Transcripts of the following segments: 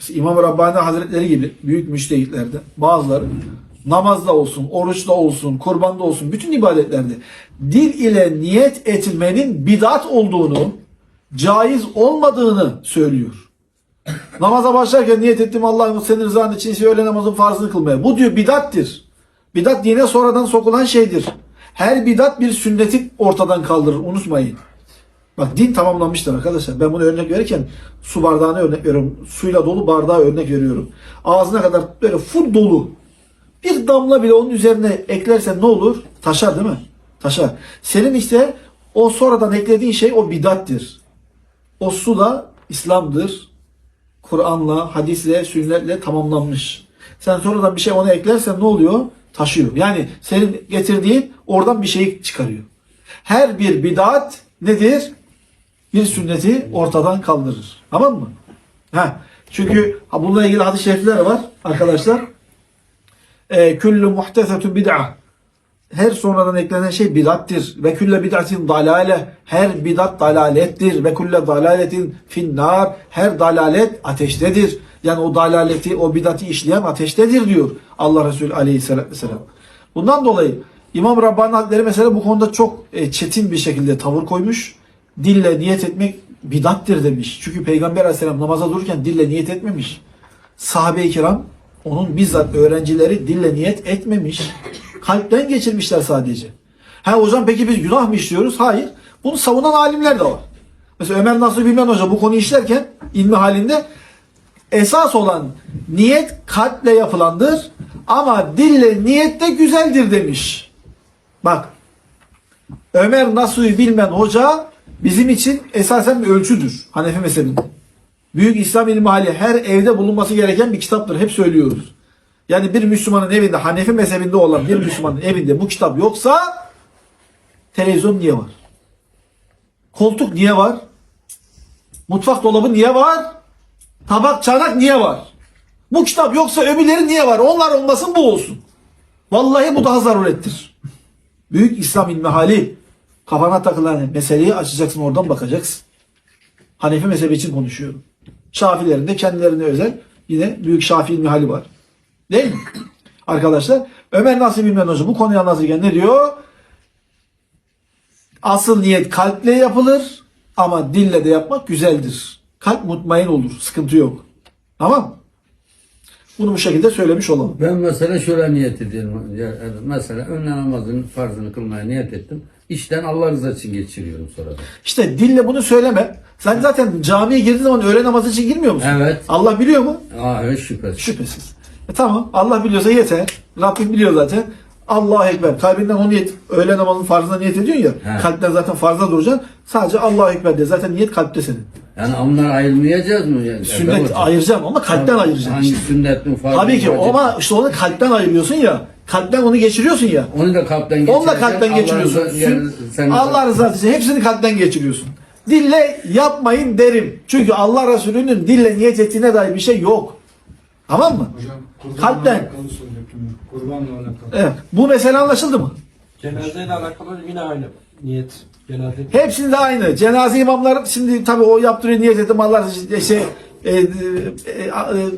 Mesela İmam Rabbani Hazretleri gibi büyük müştehitlerden bazıları namazda olsun, oruçta olsun, kurbanda olsun, bütün ibadetlerde dil ile niyet etmenin bidat olduğunu, caiz olmadığını söylüyor. Namaza başlarken niyet ettim Allah'ım senin rızan için öğle namazın farzını kılmaya. Bu diyor bidattir. Bidat dine sonradan sokulan şeydir. Her bidat bir sünneti ortadan kaldırır. Unutmayın. Bak din tamamlanmıştır arkadaşlar. Ben bunu örnek verirken su bardağına örnek veriyorum. Suyla dolu bardağa örnek veriyorum. Ağzına kadar böyle full dolu. Bir damla bile onun üzerine eklersen ne olur? Taşar değil mi? Taşar. Senin işte o sonradan eklediğin şey o bidattir. O su da İslam'dır. Kur'an'la, hadisle, sünnetle tamamlanmış. Sen sonradan bir şey ona eklersen ne oluyor? Taşıyor. Yani senin getirdiğin oradan bir şey çıkarıyor. Her bir bidat nedir? Bir sünneti ortadan kaldırır. Tamam mı? Ha. Çünkü ha, bununla ilgili hadis-i şerifler var arkadaşlar. E, küllü muhtesetun bid'a. Her sonradan eklenen şey bidattir. Ve külle bid'atin dalale. Her bidat dalalettir. Ve külle dalaletin finnar. Her dalalet ateştedir. Yani o dalaleti, o bidati işleyen ateştedir diyor Allah Resulü aleyhisselatü vesselam. Bundan dolayı İmam Rabbani Hazretleri mesela bu konuda çok e, çetin bir şekilde tavır koymuş. Dille niyet etmek bidattir demiş. Çünkü Peygamber aleyhisselam namaza dururken dille niyet etmemiş. Sahabe-i kiram onun bizzat öğrencileri dille niyet etmemiş. Kalpten geçirmişler sadece. Ha hocam peki biz günah mı işliyoruz? Hayır. Bunu savunan alimler de var. Mesela Ömer Nasuh Bilmen Hoca bu konuyu işlerken ilmi halinde esas olan niyet kalple yapılandır ama dille niyet de güzeldir demiş. Bak Ömer Nasuh'u bilmen hoca bizim için esasen bir ölçüdür Hanefi mezhebinde. Büyük İslam ilmi hali her evde bulunması gereken bir kitaptır. Hep söylüyoruz. Yani bir Müslümanın evinde Hanefi mezhebinde olan bir Müslümanın evinde bu kitap yoksa televizyon niye var? Koltuk niye var? Mutfak dolabı niye var? Tabak çanak niye var? Bu kitap yoksa öbürleri niye var? Onlar olmasın bu olsun. Vallahi bu daha zarurettir. Büyük İslam ilmi hali kafana takılan meseleyi açacaksın oradan bakacaksın. Hanefi mezhebi için konuşuyorum. Şafilerin de kendilerine özel yine büyük Şafii ilmi hali var. Değil mi? Arkadaşlar Ömer Nasip İlmen Hoca bu konuyu anlatırken ne diyor? Asıl niyet kalple yapılır ama dille de yapmak güzeldir. Kalp mutmain olur. Sıkıntı yok. Tamam Bunu bu şekilde söylemiş olalım. Ben mesela şöyle niyet ediyorum. Mesela önle namazın farzını kılmaya niyet ettim. İşten Allah rızası için geçiriyorum sonra. İşte dille bunu söyleme. Sen zaten camiye girdiğin zaman öğle namazı için girmiyor musun? Evet. Allah biliyor mu? Aa, evet şüphesiz. Şüphesiz. E tamam Allah biliyorsa yeter. Rabbim biliyor zaten. Allahu Ekber. Kalbinden o niyet, öğle namazının farzına niyet ediyorsun ya. He. Kalpten zaten farza duracaksın. Sadece Allahu Ekber de. Zaten niyet kalpte senin. Yani onlar ayrılmayacağız mı? Yani, Sünnet ayıracağım ama kalpten ayıracaksın Hangi işte. sünnet mi farz Tabii ki ama işte onu kalpten ayırıyorsun ya. Kalpten onu geçiriyorsun ya. Onu da kalpten geçirirsen Onu da kalpten Allah geçiriyorsun. yani sen- Allah rızası için hepsini kalpten geçiriyorsun. Dille yapmayın derim. Çünkü Allah Resulü'nün dille niyet ettiğine dair bir şey yok. Tamam mı? Hocam Kalpten. Kurbanla alakalı. Evet. Bu mesele anlaşıldı mı? Cenazeyle alakalı yine aynı niyet. Cenaze Hepsinde aynı. Cenaze imamları şimdi tabii o yaptırıyor niyet ettim Allah şey e, e, e,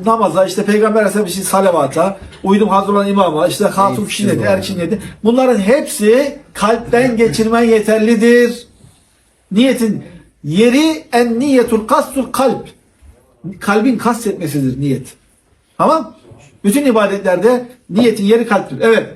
namaza işte peygamber aleyhisselam için salavata uydum hazır olan imama işte hatun kişi var. erkin niyeti bunların hepsi kalpten geçirmen yeterlidir. Niyetin yeri en niyetul kastul kalp. Kalbin kastetmesidir niyet. Tamam? Bütün ibadetlerde niyetin yeri kalptir. Evet.